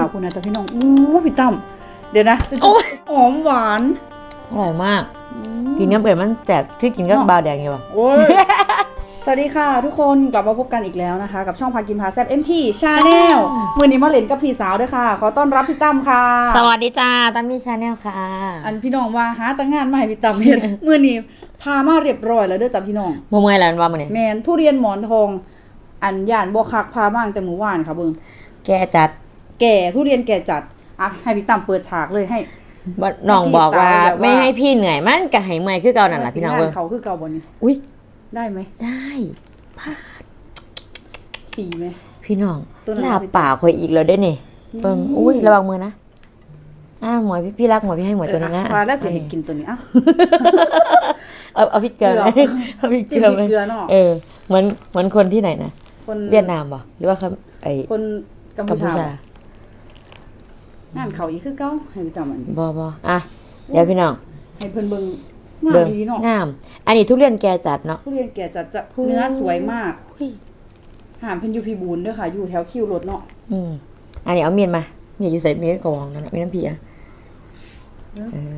อคุณนะจ๊ะพี่น้องอู้พี่ตั้มเดี๋ยวนะจะโอ้ยหอมหวานอร่อยมาก กินน้ำเปรี้ยวมันแจกที่กินก็บาวแดงอยู่ป่ะโอ้ยสวัสดีค่ะ ทุกคนกลับมาพบกันอีกแล้วนะคะ กับช่องพากินพาแซบเอ็มทีชาแนลมือนี้มาเล่นกับพี่สาวด้วยค่ะ ขอต้อนรับพี่ตั้มค่ะ สวัสดีจ้าตั้มมี่ชาแนลค่ะ อันพี่น้องว่าหาตั้งงานมาให้พี่ตั้มเห็นมือนี้พามาเรียบร้อยแล้วเด้อจ้ะพี่น้องโมเมื่อยแล้วมันว่ามันนี่แมนทุเรียนหมอนทอง อันย่านบวคักพามาตั้งแต่หมู่ว่านค่ะเบิงแกจัด แก่ทุเรียนแก่จัดอะให้พี่ตั้มเปิดฉากเลยให้บ่น้องบอกว่าพี่สาวแบบว่าไม่ให้พี่เหนื่อยมันกะให้เมื่อยคือเก่านั่นแหละพี่น้องเบิ่งเขาคือเก่าบนนี้อุ้ยได้ไหมได้สีไหมพี่น้องตัวไหนลาบป่าคอยอีกแล้วได้นี่เบิ่งอุ้ยระวังมือนะอ้าหมวยพี่พี่รักหมวยพี่ให้หมวยตัวนี้นะปลาแล้วเสียให้กินตัวนี้อะเอาเอาพริกเกลือไหมเกลือเอาพริกเกจิ้มลือพไหมริกเกลือเนาะเออเหมือนเหมือนคนที่ไหนนะคนเวียดนามป่ะหรือว่าเขาไอ้คนกัมกัมพูพูชาชา งานเขาอีกคือเก้าให้พี่ตั้มอันนี้บอบออะเดี๋ยวพี่น้องให้เพิ่นเบิ่งงาเบิ่มงดีเนาะงาม อันนี้ทุเรียนแกจัดเนาะทุเรียนแก่จัดจะอุ้ยเนื้อสวยมากหามเพิ่นอยู่พิบูลด้วยค่ะ อยู่แถวคิวรถเนาะอืมอันนี้เอาเมียนมาเมียนอยู่ใส่เมียนกองนั่นน่ะมีน้ำผีอะ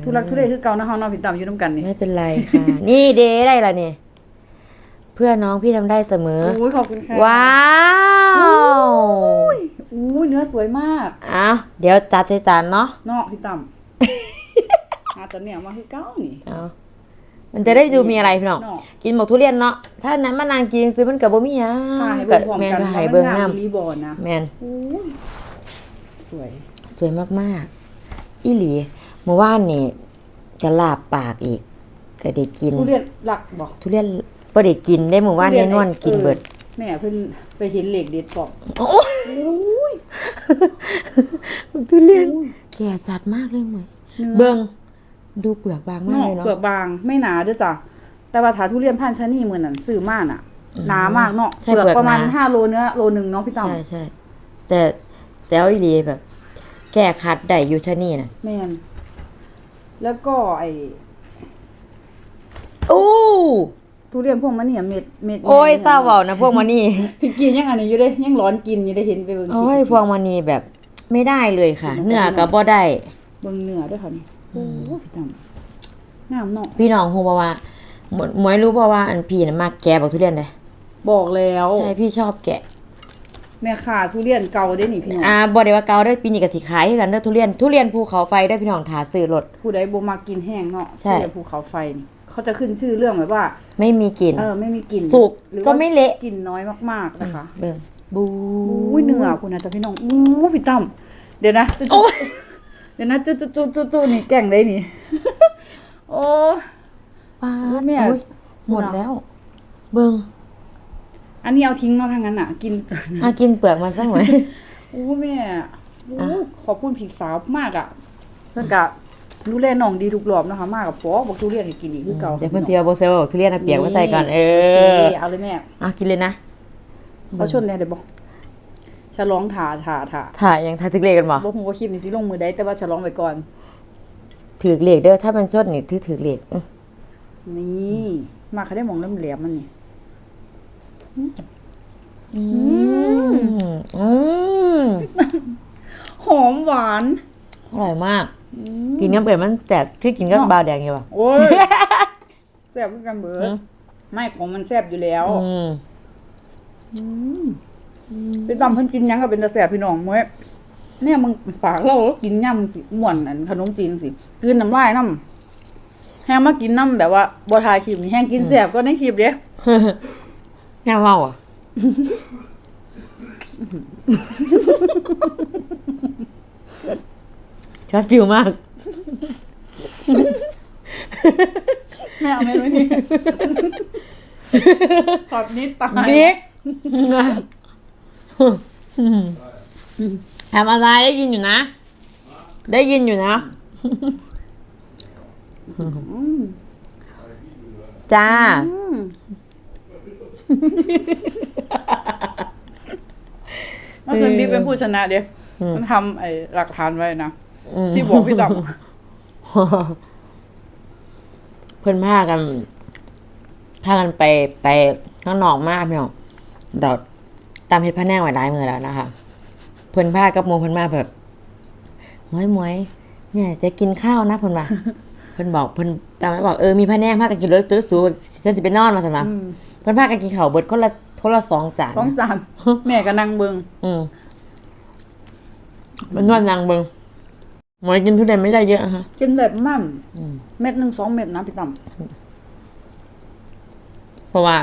ทุลักทุเลคือเก่านะเฮาเนาะพี่ตั้มอยู่นํกันนี่ไม่เป็นไรค่ะ นี่เดได้ละเนี่ยเพื่อน้องพี่ทำได้เสมอโอ้ยขอบคุณค่ะว้าว อู้ยเนื้อสวยมากอะเดี๋ยวจัดใส่จานเนาะเนาะพี่ตั้มหาตัวเนี่ยมาคือเก้านี่เอามันจะได้ดูมีอะไรพี่น้องเนาะกินหมกทุเรียนเนาะ ถ้านั้นมานางกินซื้อมันกับบ่มีหยังพาให้เบิ่งพร้อมแมนกันก็ว่าให้มันเบิ่งงามน้ำอีหลีบอนนะแมนอู้ยสวย สวยมากๆ อีหลีเมื่อวานนี่จะลาบปากอีก ก็ได้กิน ทุเรียนหลักบอกทุเรียนบ่ได้กินได้เมื่อวานทุเรีแน่ยนนอนไอ้กินเออเบิด แม่เพิ่นไปเห็นเหล็กเด็ดปอกโอ้โอ้ย ทุเรียนแก่จัดมากเลยหมวยเนื้อเบิ่งดูเปลือกบางมากเนาะเลยเนาะเปลือกบางไม่หนาเด้วยจ้ะแต่ว่าถ้าทุเรียนพันธุ์ชะนีเหมือนนั่นซื้อมาน่ะหนามากเนาะใช่เปลือกเปลือกประมาณหนาห้าโลเนื้อโลหนึ่งเนาะพี่ตั้มใช่ใช่แต่แต่เอาอีหลีแบบ แก่คัดได้อยู่ชะนี่น่ะแม่นแล้วก็ไอ้โอ้ ทุเรียนพวกมันเนี่ยเม็ดเม็ดโอ้ยใหญ่เศร้าเว้านะพวกมันนี่ที่กินยังอันนี้อยู่เด้ยังร้อนกินอยู่ได้เห็นไปเบิ่งคลิปโอ้ยพวกมันนี่แบบไม่ได้เลยค่ะ เนื้อก็บ่ได้เบิ่งเนื้อด้วยค่ะนี่โอ้ยพี่ตั้มงามเนาะพี่น้องฮู้บ่ว่าหมหมวยรู้บ่ว่าอันพี่น่ะมากแกะบักทุเรียนเด้บอกแล้วใช่พี่ชอบแกะแม่ค้าทุเรียนเก่าได้นี่พี่น้องอ่าบ่ได้ว่าเกาได้อปีนี้ก็สิขายคือกันเด้อทุเรียนทุเรียนภูเขาไฟได้อพี่น้องถาซื้อรถผู้ใดบ่มากินแห้งเนาะใช่ทุเรียนภูเขาไฟนี่ เขาจะขึ้นชื่อเรื่องแบบว่า ไม่มีกลิ่น เออไม่มีกลิ่นสุกหรือว่าก็ไม่เละ กลิ่นน้อยมากๆนะคะเบิ่งบูอุ้ยเนื้อคุณนะจ๊ะพี่น้องอู้พี่ตั้มเดี๋ยวนะจุ๊จุ๊เดี๋ยวนะจุ๊จุ๊จุ๊จุ๊จุ๊นี่แก่งเลยนี่ โอ้ป้าดแม่ อุ๊ยหมดแล้ว เบิ่งอันนี้เอาทิ้งเนาะทางนั้นอะ กินอะกินเปลือกมาซะหน่อย อู้แม่อู้ขอบคุณพี่สาวมากอะเพิ่นกะ ดูแลน้องดีทุกรอบนะคะมากกับปอกบอกทุเรียนให้กินอีกคือเก่าเดี๋ยวเพิ่นสิเอาบ่เซลทุเรียนเอาเปียกมาใส่ก่อนเอโคอเอาเลยแม่อะกินเลยนะเขาชนแน่เดี๋ยวบอกฉลองถาถาถาถ่ายยังถ่ายถึกเลขกันบ่บอกผมว่าคลิปนี้สิลงมือได้แต่ว่าฉลองไปก่อนถือเลขเด้อถ้าเป็นสดนี่ถือถือเลขอื้อนี่มาเขาได้มองเริ่มแหลมมันนี่อืมอืมหอมหวาน อร่อยมาก กินน้ำเปรี้ยวมันแตกที่กินก็เนาะบาวแดงอยู่ป่ะโอ้ยแซ่บคือกันเบิดอืมไม่ของมันแซ่บอยู่แล้วอืมไปตำเพิ่นกินหยังก็เป็นตาแซ่บพี่น้องเมื่อเนี่ยมึงฝากเราแล้วกินย่ำสิม่วนอันขนมจีนสิกลืนน้ำลายน้ำแห้งมากินน้ำแบบว่าบ่ทายคลิปนี่แห้งกินแซ่บก็ในคลิปเด้น่าเมาอะ ชัดฟิวมาก แม่เอาไม่รู้นี่ช็อตนี้ตายบิ๊กทำอะไรได้ยินอยู่นะ ได้ยินอยู่นะจ้าอืมแล้วซึ่งบิ๊กเป็นผู้ชนะเด้อืมมันทำไอ้หลักฐานไว้นะอืม ที่บอกพี่ดเพื่อนพากันพากันไปไปข้างนอกมากพี่น้องเดาตามเพชรพระแนงไว้หลายมือแล้วนะคะ เพื่อนพากับโมเพื่อนมาแบบหมวยหมวยเนี่ย จะกินข้าวนะเพิ่นว่าเพิ่นบอกเพิ่นตามไปบอกเออมีพะแนงพากันกินรถตื้อสูฉันสิไปนอนมาซั่นว่าอืมเพิ่นพากันกินข้าวเบิดคนละคนละสองจานสองจานแม่ก็นั่งเบิ่งอืมมันนวดนางเบิง หมวยกินทุเรียนไม่ได้เยอะอะฮะ กินแบบมั่นอืม เม็ดหนึ่งสองเม็ดนะพี่ตั้มเพราะว่า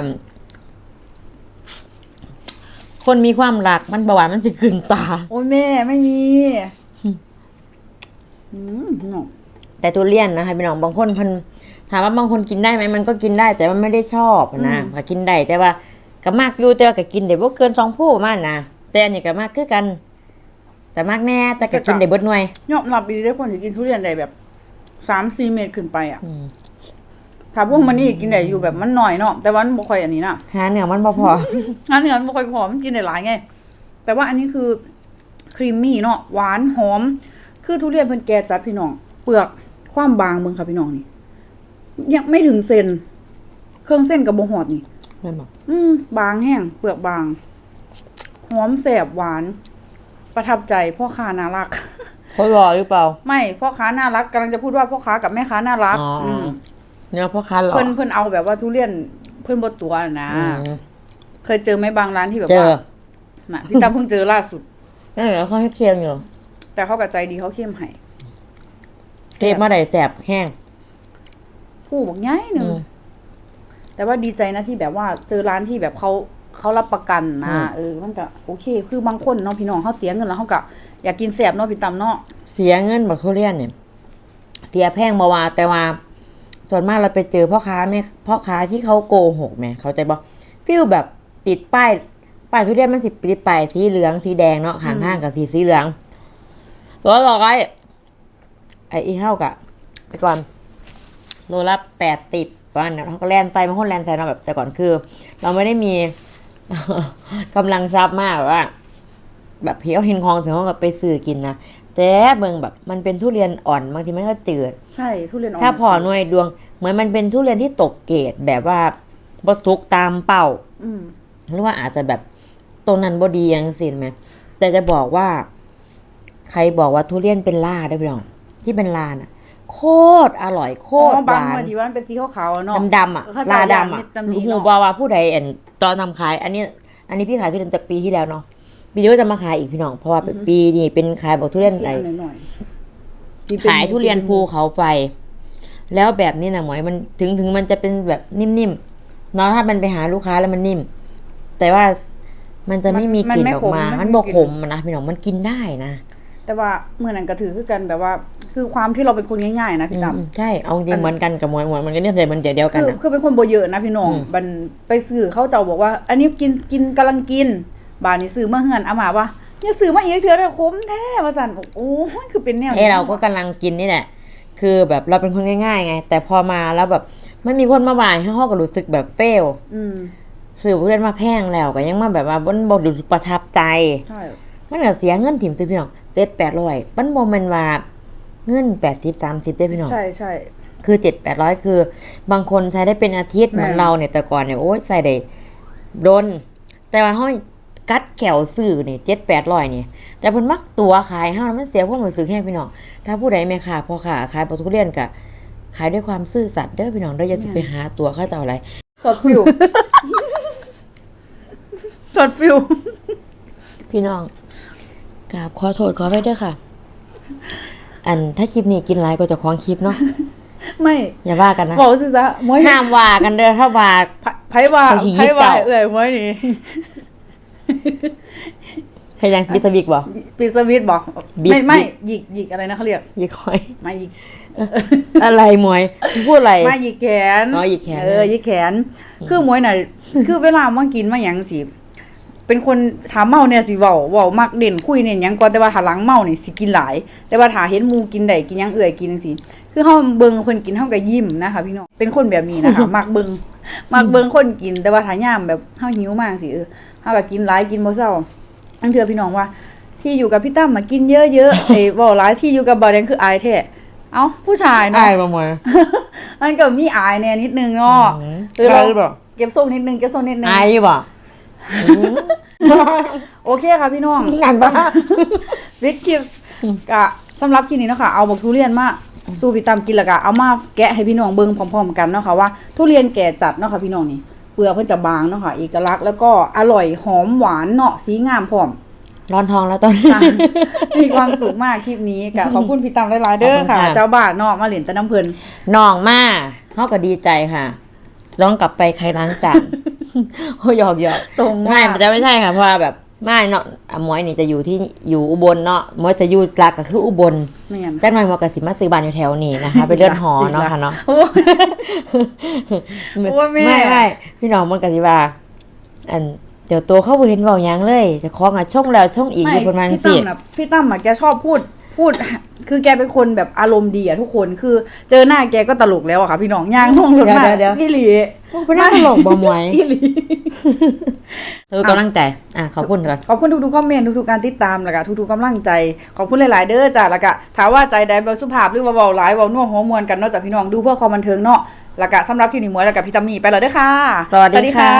คนมีความรักมันเบาหวานมันจะขึ้นตา โอ้ยแม่ไม่มีอืมเนาะแต่ทุเรียนนะคะพี่น้องบางคนเพันถามว่าบางคนกินได้ไหมมันก็กินได้แต่มันไม่ได้ชอบนะก็กินได้แต่ว่าก็มากอยู่แต่ว่าก็กินได้บ่เกินสองผู้มากนะแต่อันนี้ก็มากคือกัน แต่มากแน่แต่ก็กินได้เบิดหน่วยยอมรับดีได้คนที่กินทุเรียนได้แบบสามสี่เม็ดขึ้นไปอะอืมถ้าพวกมันนี่กินได้อยู่แบบมันหน่อยเนาะแต่ว่ามันบ่ค่อยอันนี้นะหาเนื้อมันบ่พออันนี้มันบ่ค่อยพอมันกินได้หลายไง แต่ว่าอันนี้คือครีมมี่เนาะหวานหอม คือทุเรียนเพิ่นแก่จัดพี่น้อง เปลือกความบางเบิ่งค่ะพี่น้องนี่ยังไม่ถึงเซนเครื่องเส้นกับบ่หอดนี่นั่นบอกอืมบางแห้งเปลือกบางหอมแสบหวาน ประทับใจพ่อค้าน่ารัก เขารอหรือเปล่า ไม่พ่อค้าน่ารักกำลังจะพูดว่าพ่อค้ากับแม่ค้าน่ารักอ๋ออมเนื้อพ่อค้าหรอเพิ่นเพิ่นเอาแบบว่าทุเรียนเพิ่นบดตัวน่ะนะอืมเคยเจอไหมบางร้านที่แบบเจอว่าน่ะพี่ตามเพิ่งเจอล่าสุด นั่นแหละเขาให้เค็มอยู่แต่เขากับใจดีเขาเข้มให้เค็มเมื่อไหร่แสบแห้งผู้บอกง่ายหนึ่ง อืมแต่ว่าดีใจนะที่แบบว่าเจอร้านที่แบบเขา เขารับประกันนะอืมเออมันก็โอเค คือบางคนเนาะพี่น้องเขาเสียเงินแล้วเขาก็อยากกินแสบเนาะพี่ตำเนาะเสียเงินบักทุเรียนเนี่ย เสียแพงมาว่าแต่ว่าส่วนมากเราไปเจอพ่อค้าแม่พ่อค้าที่เขาโกหกแหม่เขาใจบอกฟิลแบบติดป้ายป้ายทุเรียนมันสิติดป้ายสีเหลืองสีแดงเนาะข้างทางกับสีสีเหลืองแล้วหลอกไอ้ไอ้อีเท่ากะแต่ก่อนโลละแปดติดวันเนี่ยเขาก็แลนไปบางคนแลนใส่เนาะแบบแต่ก่อนคือ เราไม่ได้มี กำลังทรัพย์มากแบบว่า แบบเพียวเห็นคลองถึงเขาก็ไปซื้อกินนะแต่เบิ่งแบบมันเป็นทุเรียนอ่อนบางทีมันก็จืดใช่ทุเรียนอ่อนถ้าพอหน่วยดวง เหมือนมันเป็นทุเรียนที่ตกเกรดแบบว่าบสุกตามเป้าอืมหรือว่าอาจจะแบบตรงนั้นบดีอย่างสินไหมแต่จะบอกว่า ใครบอกว่าทุเรียนเป็นล่าได้ไหมน้องที่เป็นลาน่ะ โคตรอร่อยโคอ๋ตรอหบางวานวันที่ว่ามันเป็นสีขาวๆอะเนาะดำๆอะเข้าใจลาดำอะดำๆนี่หูเนาะบาว่าผู้ใดเอ็นตอนนำขาย อันนี้ อันนี้พี่ขายทุเรียนจากปีที่แล้วเนาะปีนี้ก็จะมาขายอีกพี่น้องเพราะว่าเป็นปีนี้เป็นขายบอกทุเรียนอะไร หน่อยๆที่เป็นขายทุเรียนภูเขาไฟ แล้วแบบนี้นะหมวยมันถึงถึงมันจะเป็นแบบนิ่มๆเนาะถ้ามันไปหาลูกค้าแล้วมันนิ่ม แต่ว่ามันจะไม่มีกลิ่นออกมา มันบกขมอะนะพี่น้องมันกินได้นะ แต่ว่าเมื่อนั้นก็ถือคือกันแบบว่า คือความที่เราเป็นคนง่ายๆนะพี่ตำอืมใช่เอาจริงเหมือนกันกับหมวยหมวยมันก็เนี่ยเลยมันเดียวเดียวกันคือนะคือเป็นคนโบเยอะนะพี่น้องอืมบันไปซื้อเขาเจ้าบอกว่า อันนี้กินกินกำลังกินบานนี้ซื้อมาเฮือนอามาว่าเนี่ยซื้อมาอีกเถื่อแต่คุ้มแท้ว่าสันบอกโอ้ยคือเป็นแนวเอ้เราก็กำลังกินนี่แหละคือแบบเราเป็นคนง่ายๆไง แต่พอมาแล้วแบบไม่มีคนมาบ่ายให้ห้องก็รู้สึกแบบเฟลอืมซื้อเพื่อนมาแพงแล้วก็ยังมาแบบว่าบนบรู้สึกประทับใจใช่ มันก็เสียเงินถิ่มซื้อพี่น้องเจ็ดแปดร้อยมันโมเมนว่าเงินแปดสิบสามสิบได้พี่น้องใช่ใช่คือเจ็ดแปดร้อยคือบางคนใช้ได้เป็นอาทิตย์เหมือนแม่เราเนี่ยแต่ก่อนเนี่ยโอ้ยใส่ได้โดน แต่ว่าห้อยกัดแขวซื้อเนี่ยเจ็ดแปดร้อยเนี่ยแต่เพิ่นมักตัวขายห้ามันเสียความรู้สึกแห้งพี่น้องถ้าผู้ใดไม่ขาพอขาขายปลาทุเรียนกะขายด้วยความซื่อสัตย์เด้อพี่น้องเด้ออย่าสิไปหาตัวเข้าเจ้าอะไรสดฟิวสดฟิวพี่น้อง กราบขอโทษขอไปด้วยค่ะ อันถ้าคลิปนี้กินไรก็จะคล้องคลิปเนาะไม่อย่าว่ากันนะบอกสิซะมวยห้ามว่ากันเด้อถ้าว่าไพ่ว่าเขาสิยิไพ่บว่าเจ้าเอ่ยมวยนี่พยังปิดสวิกบ่ปิดสวิตช์บอกบิดไม่ไม่บิดหยิกหยิกอะไรนะเขาเรียกยี่คอยไม่หยิกอะไรมวยพูดอะไรไม่หยิกแขนอ๋อหยิกแขนเออหยิกแขน คือมวยน่ะคือเวลามากินมาหยังสิ เป็นคนถามเมาเนี่ยสิเว้าเว้ามักเด่นคุยเนี่ยหยังก่อนแต่ว่าถ้าหลังเมานี่สิกินหลาย แต่ว่าถ้าเห็นหมูกินได้กินหยังเอื่อยกินจังซี่คือเฮาเบิ่งเพิ่นกินเฮาก็ยิ้มนะคะพี่น้องเป็นคนแบบนี้นะคะ มักเบิ่งมักเบิ่งคนกิน แต่ว่าถ้ายามแบบเฮาหิวมากสิเออเฮาก็กินหลายกินบ่เซาอันเทื่อพี่น้องว่า ที่อยู่กับพี่ตั้มมากินเยอะๆไอ้เว้าหลายที่อยู่กับบ่าวแดงคืออายแท้เอ้าผู้ชายเนาะอายมามวยมันก็มีอายแน่นิดนึงเนาะหรือเราหรือเปล่าเก็บทรงนิดนึงเก็บทรงนิดนึงอายบ่ โอเคค่ะพี่น้องงานบ้าวิดคลิปกะสำหรับคลิปนี้เนาะค่ะเอาบักทุเรียนมาสู่พี่ตามกินและก็เอามาแกะให้พี่น้องเบิ่งพร้อมๆกันเนาะค่ะว่าทุเรียนแก่จัดเนาะค่ะพี่น้องนี่เปลือกเพิ่นจะบางเนาะค่ะเอกลักษณ์แล้วก็อร่อยหอมหวานเนาะสีงามพร้อมร้อนทองแล้วตอนนี้ค่ะมีความสุขมากคลิปนี้ก็ขอบคุณพี่ตามหลายๆเด้อค่ะขอบคุณค่ะเจ้าบ้านเนาะมาเหรียญตะน้ำเพิ่นน้องมาเขาก็ดีใจค่ะลองกลับไปใครล้างจาน โอ้ยหยอกหยอกตรงไม่มากมันจะไม่ใช่ค่ะเพราะว่าแบบไม่เนาะอะหมวยนี่จะอยู่ที่อยู่อุบลเนาะหมวยจะอยู่กลางก็คืออุบลไม่งั้นจ้าหน่อยหมวยกับสิมาซื้อบ้านอยู่แถวนี้นะคะไปเลื่อนหอเนาะค่ะเนาะโอ้ยโอ้ยแม่ไม่ไม่พี่น้องมันกับสิว่าอันเดี๋ยวตัวเข้าไปเห็นเบาหยังเลย จะคล้องอะช่องแล้วช่องอีกอยู่ประมาณพี่สิตั้มนะพี่ตั้มอะแกชอบพูด พูดคือแกเป็นคนแบบอารมณ์ดีอะทุกคนคือเจอหน้าแกก็ตลกแล้วอะค่ะพี่น้องย่างห้องรถมาอีหลีเป็นน่าตลกบ่หมวยอีหลีเธอกำลังใจ อะขอบคุณก่อน ขอบคุณทุกๆคอมเมนต์ทุกๆการติดตามแล้วก็ทุกๆกำลังใจ ขอบคุณหลายๆเด้อจ้ะแล้วก็ถามว่าใจใดเบาสุภาพหรือว่าเบาหลายเบาน่วงหัวมวลกันเนอกจากพี่น้องดูเพื่อความบันเทิงเนาะแล้วก็สำหรับคลิปนี้หมวยแล้วกับพี่ตัมมี่ไปแล้วเด้อค่ะสวัสดีค่ะ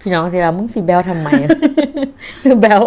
พี่น้องสิว่ามึงสิแบลทำไม คือแบล